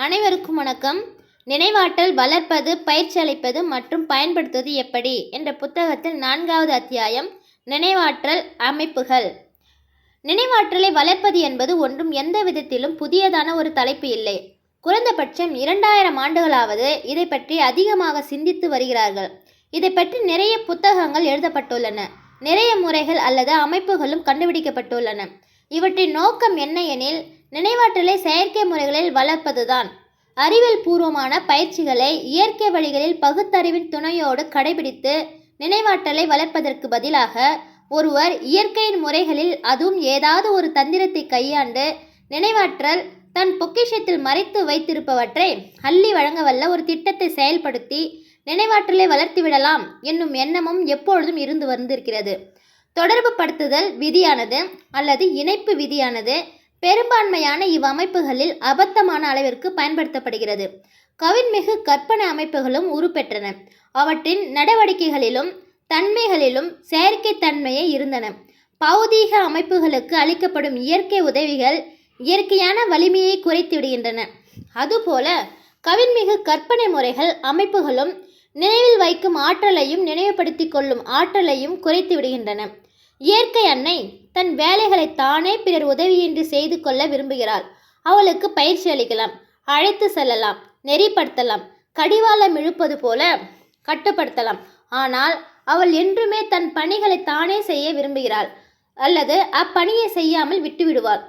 அனைவருக்கும் வணக்கம். நினைவாற்றல் வளர்ப்பது பயிற்சி அளிப்பது மற்றும் பயன்படுத்துவது எப்படி? என்ற புத்தகத்தில் நான்காவது அத்தியாயம் நினைவாற்றல் அமைப்புகள். நினைவாற்றலை வளர்ப்பது என்பது ஒன்றும் எந்த விதத்திலும் புதியதான ஒரு தலைப்பு இல்லை. குறைந்தபட்சம் இரண்டாயிரம் ஆண்டுகளாவது இதை பற்றி அதிகமாக சிந்தித்து வருகிறார்கள். இதை பற்றி நிறைய புத்தகங்கள் எழுதப்பட்டுள்ளன. நிறைய முறைகள் அல்லது அமைப்புகளும் கண்டுபிடிக்கப்பட்டுள்ளன. இவற்றின் நோக்கம் என்ன எனில் நினைவாற்றலை செயற்கை முறைகளில் வளர்ப்பதுதான். அறிவியல் பூர்வமான பயிற்சிகளை இயற்கை வழிகளில் பகுத்தறிவின் துணையோடு கடைபிடித்து நினைவாற்றலை வளர்ப்பதற்கு பதிலாக ஒருவர் இயற்கையின் முறைகளில் அதுவும் ஏதாவது ஒரு தந்திரத்தை கையாண்டு நினைவாற்றல் தன் பொக்கிஷத்தில் மறைத்து வைத்திருப்பவற்றை அள்ளி வழங்கவல்ல ஒரு திட்டத்தை செயல்படுத்தி நினைவாற்றலை வளர்த்துவிடலாம் என்னும் எண்ணமும் எப்பொழுதும் இருந்து வந்திருக்கிறது. தொடர்பு படுத்துதல் விதியானது அல்லது இணைப்பு விதியானது பெரும்பான்மையான இவ்வமைப்புகளில் அபத்தமான அளவிற்கு பயன்படுத்தப்படுகிறது. கவின்மிகு கற்பனை அமைப்புகளும் உருப்பெற்றன. அவற்றின் நடவடிக்கைகளிலும் தன்மைகளிலும் செயற்கைத்தன்மையே இருந்தன. பௌதீக அமைப்புகளுக்கு அளிக்கப்படும் இயற்கை உதவிகள் இயற்கையான வலிமையை குறைத்து விடுகின்றன. அதுபோல கவின்மிகு கற்பனை முறைகள் அமைப்புகளும் நினைவில் வைக்கும் ஆற்றலையும் நினைவுபடுத்தி கொள்ளும் ஆற்றலையும் குறைத்து விடுகின்றன. இயற்கை அன்னை தன் வேலைகளை தானே பிறர் உதவியின்றி செய்து கொள்ள விரும்புகிறாள். அவளுக்கு பயிற்சி அளிக்கலாம் அழைத்து செல்லலாம் நெறிப்படுத்தலாம் கடிவாளம் இழுப்பது போல கட்டுப்படுத்தலாம். ஆனால் அவள் என்றுமே தன் பணிகளை தானே செய்ய விரும்புகிறாள் அல்லது அப்பணியை செய்யாமல் விட்டுவிடுவாள்.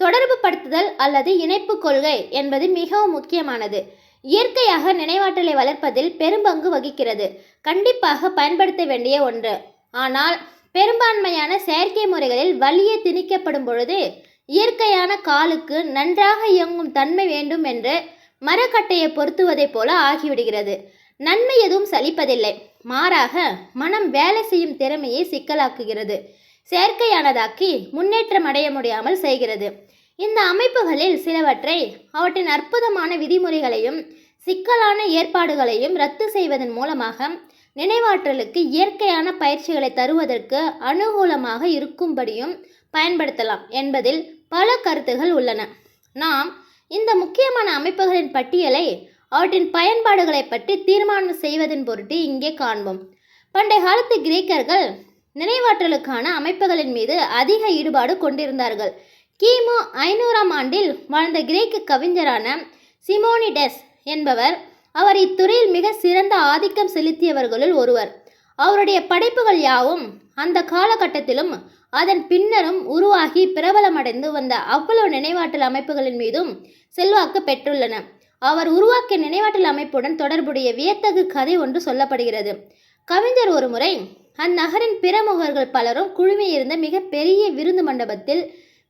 தொடர்பு படுத்துதல் அல்லது இணைப்பு கொள்கை என்பது மிகவும் முக்கியமானது. இயற்கையாக நினைவாற்றலை வளர்ப்பதில் பெரும்பங்கு வகிக்கிறது. கண்டிப்பாக பயன்படுத்த வேண்டிய ஒன்று. ஆனால் பெரும்பான்மையான செயற்கை முறைகளில் வலிய திணிக்கப்படும் பொழுது இயற்கையான காலுக்கு நன்றாக இயங்கும் தன்மை வேண்டும் என்று மரக்கட்டையை பொருத்துவதைப் போல ஆகிவிடுகிறது. நன்மை எதுவும் சலிப்பதில்லை. மாறாக மனம் வேலை செய்யும் திறமையை சிக்கலாக்குகிறது. செயற்கையானதாக்கி முன்னேற்றம் அடைய முடியாமல் செய்கிறது. இந்த அமைப்புகளில் சிலவற்றை அவற்றின் அற்புதமான விதிமுறைகளையும் சிக்கலான ஏற்பாடுகளையும் ரத்து செய்வதன் மூலமாக நினைவாற்றலுக்கு இயற்கையான பயிற்சிகளை தருவதற்கு அனுகூலமாக இருக்கும்படியும் பயன்படுத்தலாம் என்பதில் பல கருத்துகள் உள்ளன. நாம் இந்த முக்கியமான அமைப்புகளின் பட்டியலை அவற்றின் பயன்பாடுகளை பற்றி தீர்மானம் செய்வதன் பொருட்டு இங்கே காண்போம். பண்டைய காலத்து கிரேக்கர்கள் நினைவாற்றலுக்கான அமைப்புகளின் மீது அதிக ஈடுபாடு கொண்டிருந்தார்கள். கிமு ஐநூறாம் ஆண்டில் வாழ்ந்த கிரேக்க கவிஞரான சிமோனிடஸ் என்பவர் அவர் இத்துறையில் மிக சிறந்த ஆதிக்கம் செலுத்தியவர்களுள் ஒருவர். அவருடைய படைப்புகள் யாவும் அந்த காலகட்டத்திலும் அதன் பின்னரும் உருவாகி பிரபலமடைந்து வந்த அவ்வளவு நினைவாற்றல் அமைப்புகளின் மீதும் செல்வாக்கு பெற்றுள்ளன. அவர் உருவாக்கிய நினைவாற்றல் அமைப்புடன் தொடர்புடைய வியத்தகு கதை ஒன்று சொல்லப்படுகிறது. கவிஞர் ஒருமுறை அந்நகரின் பிரமுகர்கள் பலரும் குழுமியிருந்த மிக பெரிய விருந்து மண்டபத்தில்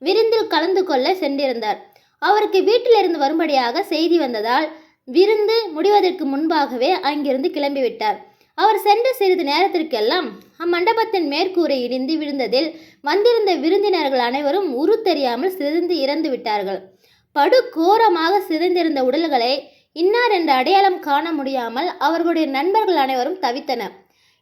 விருந்தில் கலந்து கொள்ள சென்றிருந்தார். அவருக்கு வீட்டிலிருந்து வரும்படியாக செய்தி வந்ததால் விருந்து முடிவதற்கு முன்பாகவே அங்கிருந்து கிளம்பிவிட்டார். அவர் சென்ற சிறிது நேரத்திற்கெல்லாம் அம்மண்டபத்தின் மேற்கூரை இடிந்து விழுந்ததில் வந்திருந்த விருந்தினர்கள் அனைவரும் உரு தெரியாமல் சிதைந்து இறந்து விட்டார்கள். படுகோரமாக சிதைந்திருந்த உடல்களை இன்னார் என்ற அடையாளம் காண முடியாமல் அவர்களுடைய நண்பர்கள் அனைவரும் தவித்தனர்.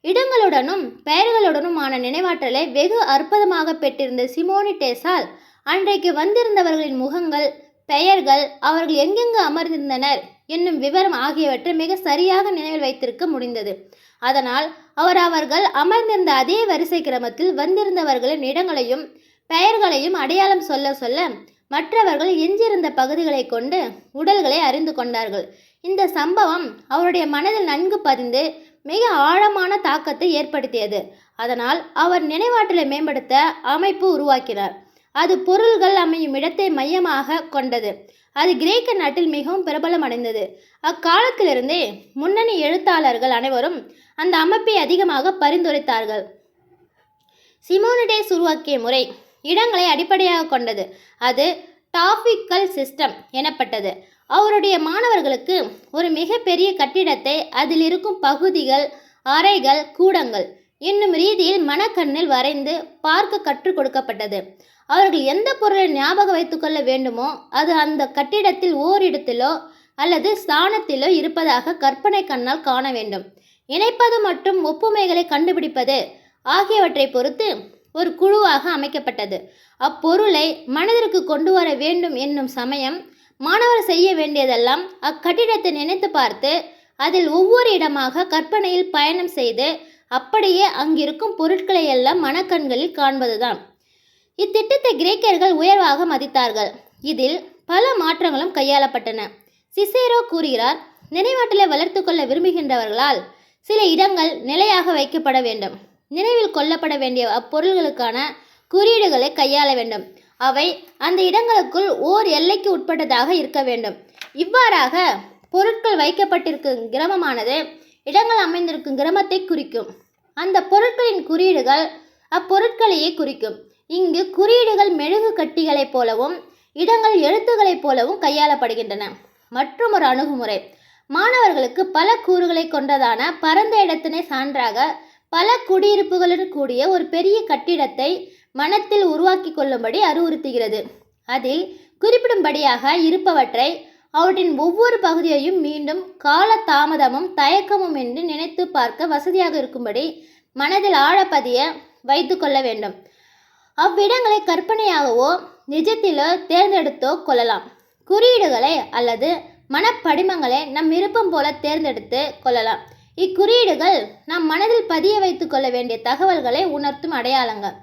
இடங்களுடனும் பெயர்களுடனுமான நினைவாற்றலை வெகு அற்புதமாக பெற்றிருந்த சிமோனி டேசால் அன்றைக்கு வந்திருந்தவர்களின் முகங்கள் பெயர்கள் அவர்கள் எங்கெங்கு அமர்ந்திருந்தனர் என்னும் விவரம் ஆகியவற்றை மிக சரியாக நினைவில் வைத்திருக்க முடிந்தது. அதனால் அவர் அவர்கள் அமர்ந்திருந்த அதே வரிசை கிரமத்தில் வந்திருந்தவர்களின் இடங்களையும் பெயர்களையும் அடையாளம் சொல்ல சொல்ல மற்றவர்கள் எஞ்சியிருந்த பகுதிகளை கொண்டு உடல்களை அறிந்து கொண்டார்கள். இந்த சம்பவம் அவருடைய மனதில் நன்கு பதிந்து மிக ஆழமான தாக்கத்தை ஏற்படுத்தியது. அதனால் அவர் நினைவாற்றலை மேம்படுத்த அமைப்பு உருவாக்கினார். அது பொருள்கள் அமையும் இடத்தை மையமாக கொண்டது. அது கிரேக்க நாட்டில் மிகவும் பிரபலம் அடைந்தது. அக்காலத்திலிருந்தே முன்னணி எழுத்தாளர்கள் அனைவரும் அந்த அமைப்பை அதிகமாக பரிந்துரைத்தார்கள். சிமோனிடேஸ் உருவாக்கிய முறை இடங்களை அடிப்படையாக கொண்டது. அது டாபிக்கல் சிஸ்டம் எனப்பட்டது. அவருடைய மாணவர்களுக்கு ஒரு மிகப்பெரிய கட்டிடத்தை அதில் இருக்கும் பகுதிகள் அறைகள் கூடங்கள் என்னும் ரீதியில் மனக்கண்ணில் வரைந்து பார்க்க கற்றுக் கொடுக்கப்பட்டது. அவர்கள் எந்த பொருளை ஞாபகம் வைத்துக்கொள்ள வேண்டுமோ அது அந்த கட்டிடத்தில் ஓரிடத்திலோ அல்லது ஸ்தானத்திலோ இருப்பதாக கற்பனை கண்ணால் காண வேண்டும். இணைப்பது மற்றும் ஒப்புமைகளை கண்டுபிடிப்பது ஆகியவற்றை பொறுத்து ஒரு குழுவாக அமைக்கப்பட்டது. அப்பொருளை மனதிற்கு கொண்டு வர வேண்டும் என்னும் சமயம் மாணவர் செய்ய வேண்டியதெல்லாம் அக்கட்டிடத்தை நினைத்து பார்த்து அதில் ஒவ்வொரு இடமாக கற்பனையில் பயணம் செய்து அப்படியே அங்கிருக்கும் பொருட்களை எல்லாம் மனக்கண்களில் காண்பதுதான். இத்திட்டத்தை கிரேக்கர்கள் உயர்வாக மதித்தார்கள். இதில் பல மாற்றங்களும் கையாளப்பட்டன. சிசேரோ கூறுகிறார் நினைவாற்றலை வளர்த்து கொள்ள விரும்புகின்றவர்களால் சில இடங்கள் நிலையாக வைக்கப்பட வேண்டும். நினைவில் கொள்ளப்பட வேண்டிய அப்பொருள்களுக்கான குறியீடுகளை கையாள வேண்டும். அவை அந்த இடங்களுக்குள் ஓர் எல்லைக்கு உட்பட்டதாக இருக்க வேண்டும். இவ்வாறாக பொருட்கள் வைக்கப்பட்டிருக்கும் கிரமமானது இடங்கள் அமைந்திருக்கும் கிரமத்தை குறிக்கும். அந்த பொருட்களின் குறியீடுகள் அப்பொருட்களையே குறிக்கும். இங்கு குறியீடுகள் மெழுகு கட்டிகளைப் போலவும் இடங்கள் எழுத்துக்களைப் போலவும் கையாளப்படுகின்றன. மற்றும் ஒரு அணுகுமுறை. மாணவர்களுக்கு பல கூறுகளை கொண்டதான பரந்த இடத்தினை சான்றாக பல குடியிருப்புகளுடன் கூடிய ஒரு பெரிய கட்டிடத்தை மனத்தில் உருவாக்கி கொள்ளும்படி அறிவுறுத்துகிறது. அதில் குறிப்பிடும்படியாக இருப்பவற்றை அவற்றின் ஒவ்வொரு பகுதியையும் மீண்டும் கால தாமதமும் தயக்கமும் என்று நினைத்து பார்க்க வசதியாக இருக்கும்படி மனதில் ஆழப்பதிய வைத்து கொள்ள வேண்டும். அவ்விடங்களை கற்பனையாகவோ நிஜத்திலோ தேர்ந்தெடுத்தோ கொள்ளலாம். குறியீடுகளை அல்லது மனப்படிமங்களை நம் விருப்பம் போல தேர்ந்தெடுத்து கொள்ளலாம். இக்குறியீடுகள் நம் மனதில் பதிய வைத்து கொள்ள வேண்டிய தகவல்களை உணர்த்தும் அடையாளங்கள்.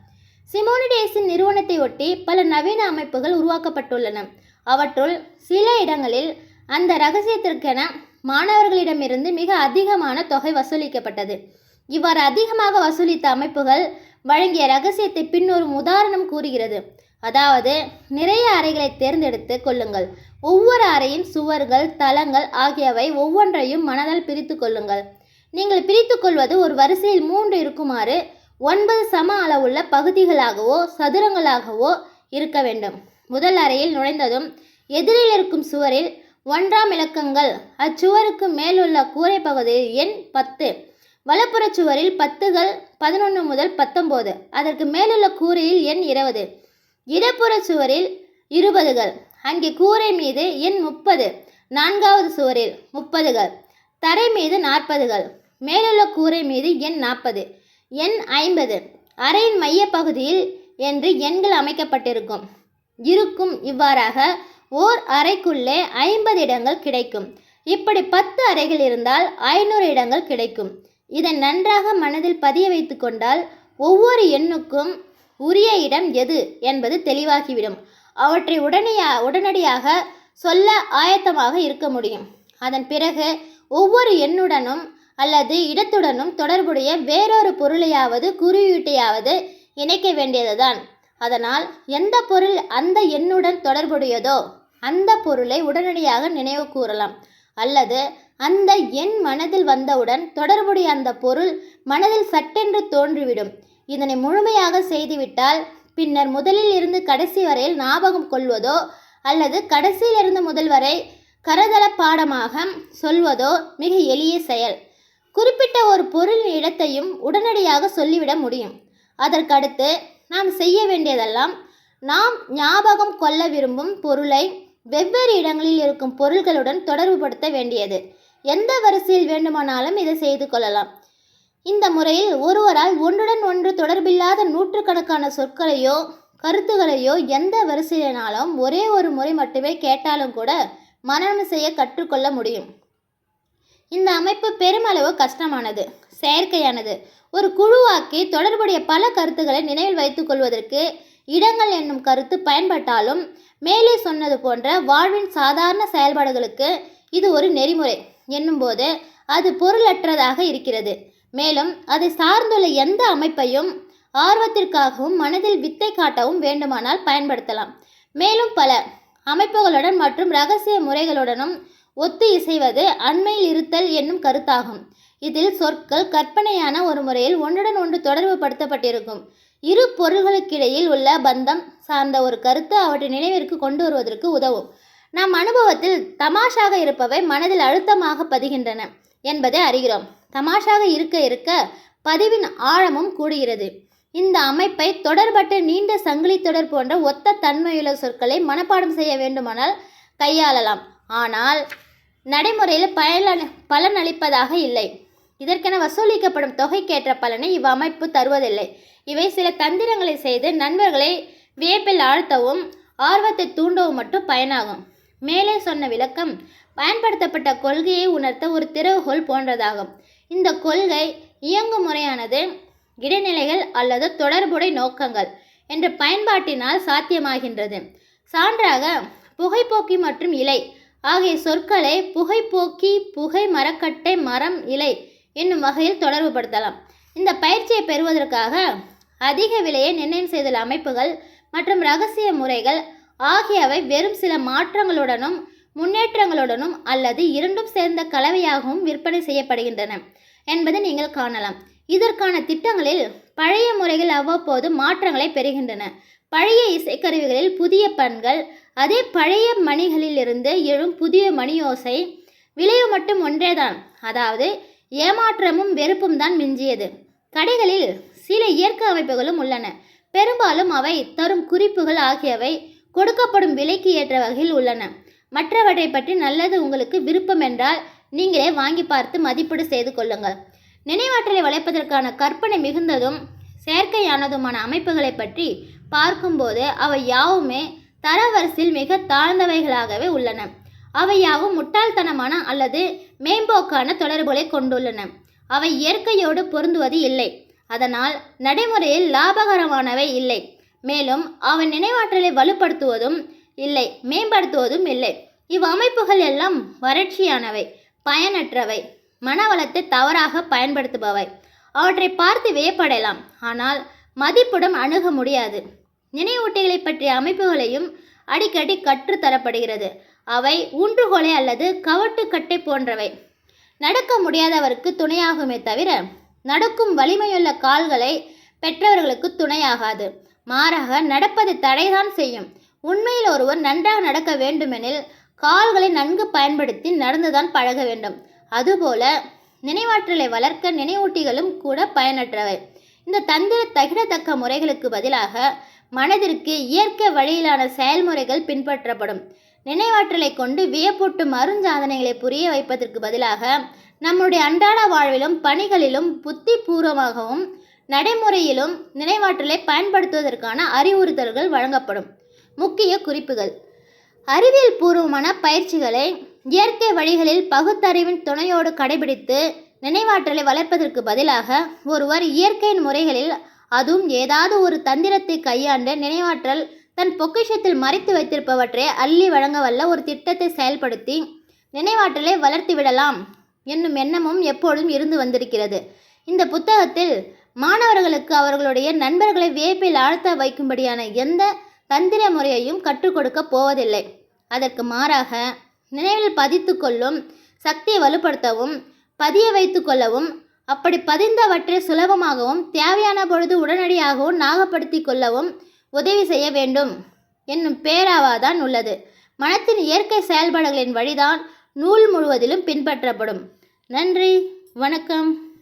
சிமோனிடேஸின் நிறுவனத்தை ஒட்டி பல நவீன அமைப்புகள் உருவாக்கப்பட்டுள்ளன. அவற்றுள் சில இடங்களில் அந்த ரகசியத்திற்கென மாணவர்களிடமிருந்து மிக அதிகமான தொகை வசூலிக்கப்பட்டது. இவ்வாறு அதிகமாக வசூலித்த அமைப்புகள் வழங்கிய ரகசியத்தை பின்னொரும் உதாரணம் கூறுகிறது. அதாவது நிறைய அறைகளை தேர்ந்தெடுத்து கொள்ளுங்கள். ஒவ்வொரு அறையின் சுவர்கள் தளங்கள் ஆகியவை ஒவ்வொன்றையும் மனதால் பிரித்து கொள்ளுங்கள். நீங்கள் பிரித்து கொள்வது ஒரு வரிசையில் மூன்று இருக்குமாறு ஒன்பது சம அளவுள்ள பகுதிகளாகவோ சதுரங்களாகவோ இருக்க வேண்டும். முதல் அறையில் நுழைந்ததும் எதிரில் இருக்கும் சுவரில் ஒன்றாம் இலக்கங்கள். அச்சுவருக்கு மேலுள்ள கூரை பகுதியில் எண் பத்து. வலப்புற சுவரில் பத்துகள் பதினொன்று முதல் பத்தொம்போது அதற்கு மேலுள்ள கூரையில் எண் இருபது. இடப்புற சுவரில் இருபதுகள். அங்கே கூரை மீது எண் முப்பது. நான்காவது சுவரில் முப்பதுகள். தரை மீது நாற்பதுகள். மேலுள்ள கூரை மீது எண் நாற்பது. எண் ஐம்பது. அறையின் மையப்பகுதியில் என்று எண்கள் அமைக்கப்பட்டிருக்கும். இருக்கும் இவ்வாறாக ஓர் அறைக்குள்ளே ஐம்பது இடங்கள் கிடைக்கும். இப்படி பத்து அறைகள் இருந்தால் ஐநூறு இடங்கள் கிடைக்கும். இதை நன்றாக மனதில் பதிய வைத்து கொண்டால் ஒவ்வொரு எண்ணுக்கும் உரிய இடம் எது என்பது தெளிவாகிவிடும். அவற்றை உடனடியா உடனடியாக சொல்ல ஆயத்தமாக இருக்க முடியும். அதன் பிறகு ஒவ்வொரு எண்ணுடனும் அல்லது இடத்துடனும் தொடர்புடைய வேறொரு பொருளையாவது குறியீட்டையாவது இணைக்க வேண்டியதுதான். அதனால் எந்த பொருள் அந்த எண்ணுடன் தொடர்புடையதோ அந்த பொருளை உடனடியாக நினைவு கூறலாம். அல்லது அந்த எண் மனதில் வந்தவுடன் தொடர்புடைய அந்த பொருள் மனதில் சட்டென்று தோன்றிவிடும். இதனை முழுமையாக செய்துவிட்டால் பின்னர் முதலில் இருந்து கடைசி வரையில் ஞாபகம் கொள்வதோ அல்லது கடைசியிலிருந்து முதல் வரை கரதள பாடமாக சொல்வதோ மிக எளிய செயல். குறிப்பிட்ட ஒரு பொருளின் இடத்தையும் உடனடியாக சொல்லிவிட முடியும். அதற்கடுத்து நாம் செய்ய வேண்டியதெல்லாம் நாம் ஞாபகம் கொள்ள விரும்பும் பொருளை வெவ்வேறு இடங்களில் இருக்கும் பொருள்களுடன் தொடர்புபடுத்த வேண்டியது. எந்த வரிசையில் வேண்டுமானாலும் இதை செய்து கொள்ளலாம். இந்த முறையில் ஒருவரால் ஒன்றுடன் ஒன்று தொடர்பில்லாத நூற்றுக்கணக்கான சொற்களையோ கருத்துகளையோ எந்த வரிசையினாலும் ஒரே ஒரு முறை மட்டுமே கேட்டாலும் கூட மனநம் செய்ய கற்றுக்கொள்ள முடியும். இந்த அமைப்பு பெருமளவு கஷ்டமானது செயற்கையானது. ஒரு குழுவாக்கி தொடர்புடைய பல கருத்துக்களை நினைவில் வைத்துக் கொள்வதற்கு இடங்கள் என்னும் கருத்து பயன்பட்டாலும் மேலே சொன்னது போன்ற வாழ்வின் சாதாரண செயல்பாடுகளுக்கு இது ஒரு நெறிமுறை என்னும்போது அது பொருளற்றதாக இருக்கிறது. மேலும் அதை சார்ந்துள்ள எந்த அமைப்பையும் ஆர்வத்திற்காகவும் மனதில் வித்தை காட்டவும் வேண்டுமானால் பயன்படுத்தலாம். மேலும் பல அமைப்புகளுடன் மற்றும் ரகசிய முறைகளுடனும் ஒத்து இசைவது அண்மையில் இருத்தல் என்னும் கருத்தாகும். இதில் சொற்கள் கற்பனையான ஒரு முறையில் ஒன்றுடன் ஒன்று தொடர்பு படுத்தப்பட்டிருக்கும். இரு பொருள்களுக்கிடையில் உள்ள பந்தம் சார்ந்த ஒரு கருத்து அவற்றை நினைவிற்கு கொண்டு வருவதற்கு உதவும். நம் அனுபவத்தில் தமாஷாக இருப்பவை மனதில் அழுத்தமாக பதிகின்றன என்பதை அறிகிறோம். தமாஷாக இருக்க இருக்க பதிவின் ஆழமும் கூடுகிறது. இந்த அமைப்பை தொடர்பட்ட நீண்ட சங்கிலி தொடர் போன்ற ஒத்த தன்மையுள்ள சொற்களை மனப்பாடம் செய்ய வேண்டுமானால் கையாளலாம். ஆனால் நடைமுறையில் பயன பலனளிப்பதாக இல்லை. இதற்கென வசூலிக்கப்படும் தொகைக்கேற்ற பலனை இவ்வமைப்பு தருவதில்லை. இவை சில தந்திரங்களை செய்து நண்பர்களை வியப்பில் ஆழ்த்தவும் ஆர்வத்தை தூண்டவும் மட்டும் பயனாகும். மேலே சொன்ன விளக்கம் பயன்படுத்தப்பட்ட கொள்கையை உணர்த்த ஒரு திறவுகோல் போன்றதாகும். இந்த கொள்கை இயங்கும் முறையானது இடைநிலைகள் அல்லது தொடர்புடை நோக்கங்கள் என்ற பயன்பாட்டினால் சாத்தியமாகின்றது. சான்றாக புகைப்போக்கி மற்றும் இலை ஆகிய சொற்களை புகைப்போக்கி புகை மரக்கட்டை மரம் இலை என்னும் வகையில் தொடர்புபடுத்தலாம் இந்த பயிற்சியை பெறுவதற்காக அதிக விலையை நிர்ணயம் செய்துள்ள அமைப்புகள் மற்றும் ரகசிய முறைகள் ஆகியவை வெறும் சில மாற்றங்களுடனும் முன்னேற்றங்களுடனும் அல்லது இரண்டும் சேர்ந்த கலவையாகவும் விற்பனை செய்யப்படுகின்றன என்பதை நீங்கள் காணலாம். இதற்கான திட்டங்களில் பழைய முறைகள் அவ்வப்போது மாற்றங்களை பெறுகின்றன. பழைய இசைக்கருவிகளில் புதிய பண்கள் அதே பழைய மணிகளிலிருந்து எழும் புதிய மணியோசை விளைவு மட்டும் ஒன்றேதான். அதாவது ஏமாற்றமும் வெறுப்பும் தான் மிஞ்சியது. கடைகளில் சில இயற்கை அமைப்புகளும் உள்ளன. பெரும்பாலும் அவை தரும் குறிப்புகள் ஆகியவை கொடுக்கப்படும் விலைக்கு ஏற்ற வகையில் உள்ளன. மற்றவற்றை பற்றி நல்லது உங்களுக்கு விருப்பம் என்றால் நீங்களே வாங்கி பார்த்து மதிப்பீடு செய்து கொள்ளுங்கள். நினைவாற்றலை வளைப்பதற்கான கற்பனை மிகுந்ததும் செயற்கையானதுமான அமைப்புகளை பற்றி பார்க்கும்போது அவை யாவுமே தரவரிசையில் மிக தாழ்ந்தவைகளாகவே உள்ளன. அவை யாவும் முட்டாள்தனமான அல்லது மேம்போக்கான தொடர்புகளை கொண்டுள்ளன. அவை இயற்கையோடு பொருந்துவது இல்லை. அதனால் நடைமுறையில் லாபகரமானவை இல்லை. மேலும் அவை நினைவாற்றலை வலுப்படுத்துவதும் இல்லை மேம்படுத்துவதும் இல்லை. இவ்வமைப்புகள் எல்லாம் வறட்சியானவை பயனற்றவை மனவளத்தை தவறாக பயன்படுத்துபவை. அவற்றை பார்த்து வியப்படையலாம். ஆனால் மதிப்புடன் அணுக முடியாது. நினைவூட்டிகளை பற்றிய அமைப்புகளையும் அடிக்கடி கற்றுத்தரப்படுகிறது. அவை ஊன்றுகோலை அல்லது கவட்டுக்கட்டை போன்றவை. நடக்க முடியாதவருக்கு துணையாகுமே தவிர நடக்கும் வலிமையுள்ள கால்களை பெற்றவர்களுக்கு துணையாகாது. மாறாக நடப்பதை தடைதான் செய்யும். உண்மையில் ஒருவர் நன்றாக நடக்க வேண்டுமெனில் கால்களை நன்கு பயன்படுத்தி நடந்துதான் பழக வேண்டும். அதுபோல நினைவாற்றலை வளர்க்க நினைவூட்டிகளும் கூட பயனற்றவை. இந்த தந்திர தகிடத்தக்க முறைகளுக்கு பதிலாக மனதிற்கு இயற்கை வழியிலான செயல்முறைகள் பின்பற்றப்படும். நினைவாற்றலை கொண்டு வியப்பூட்டும் அருஞ்சாதனைகளை புரிய வைப்பதற்கு பதிலாக நம்முடைய அன்றாட வாழ்விலும் பணிகளிலும் புத்தி பூர்வமாகவும் நடைமுறையிலும் நினைவாற்றலை பயன்படுத்துவதற்கான அறிவுறுத்தல்கள் வழங்கப்படும். முக்கிய குறிப்புகள். அறிவியல் பூர்வமான பயிற்சிகளை இயற்கை வழிகளில் பகுத்தறிவின் துணையோடு கடைபிடித்து நினைவாற்றலை வளர்ப்பதற்கு பதிலாக ஒருவர் இயற்கையின் முறைகளில் அதுவும் ஏதாவது ஒரு தந்திரத்தை கையாண்டு நினைவாற்றல் தன் பொக்கிஷத்தில் மறைத்து வைத்திருப்பவற்றை அள்ளி வழங்க வல்ல ஒரு திட்டத்தை செயல்படுத்தி நினைவாற்றலை வளர்த்து விடலாம் என்னும் எண்ணமும் எப்பொழுதும் இருந்து வந்திருக்கிறது. இந்த புத்தகத்தில் மாணவர்களுக்கு அவர்களுடைய நண்பர்களை வியப்பில் ஆழ்த்த வைக்கும்படியான எந்த தந்திர முறையையும் கற்றுக் கொடுக்க போவதில்லை. அதற்கு மாறாக நினைவில் பதித்து கொள்ளும் சக்தியை வலுப்படுத்தவும் பதிய வைத்து கொள்ளவும் அப்படி பதிந்தவற்றை சுலபமாகவும் தேவையான பொழுது உடனடியாகவும் நாகப்படுத்தி கொள்ளவும் உதவி செய்ய வேண்டும் என்னும் பேராவாதான் உள்ளது. மனத்தின் இயற்கை செயல்பாடுகளின் வழிதான் நூல் முழுவதிலும் பின்பற்றப்படும். நன்றி வணக்கம்.